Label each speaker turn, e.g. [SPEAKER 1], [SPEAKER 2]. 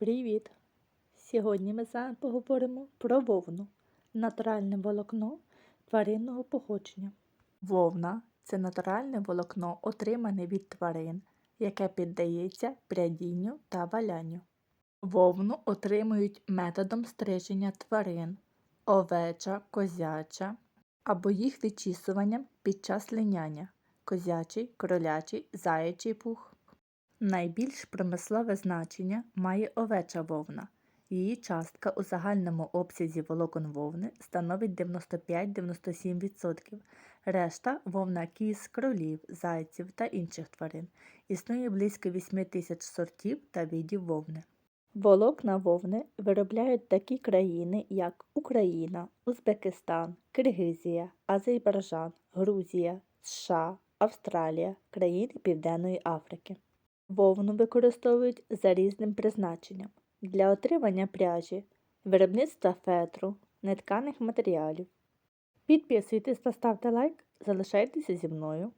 [SPEAKER 1] Привіт! Сьогодні ми з вами поговоримо про вовну натуральне волокно тваринного походження. Вовна це натуральне волокно, отримане від тварин, яке піддається прядінню та валянню. Вовну отримують методом стриження тварин, овеча, козяча або їх відчісуванням під час линяння, козячий, кролячий, заячий пух. Найбільш промислове значення має овеча вовна. Її частка у загальному обсязі волокон вовни становить 95-97%. Решта вовна кіз, кролів, зайців та інших тварин. Існує близько 8 тисяч сортів та видів вовни. Волокна вовни виробляють такі країни, як Україна, Узбекистан, Киргизія, Азербайджан, Грузія, США, Австралія, країни Південної Африки. Вовну використовують за різним призначенням для отримання пряжі, виробництва фетру, нетканих матеріалів. Підписуйтесь та ставте лайк, залишайтеся зі мною.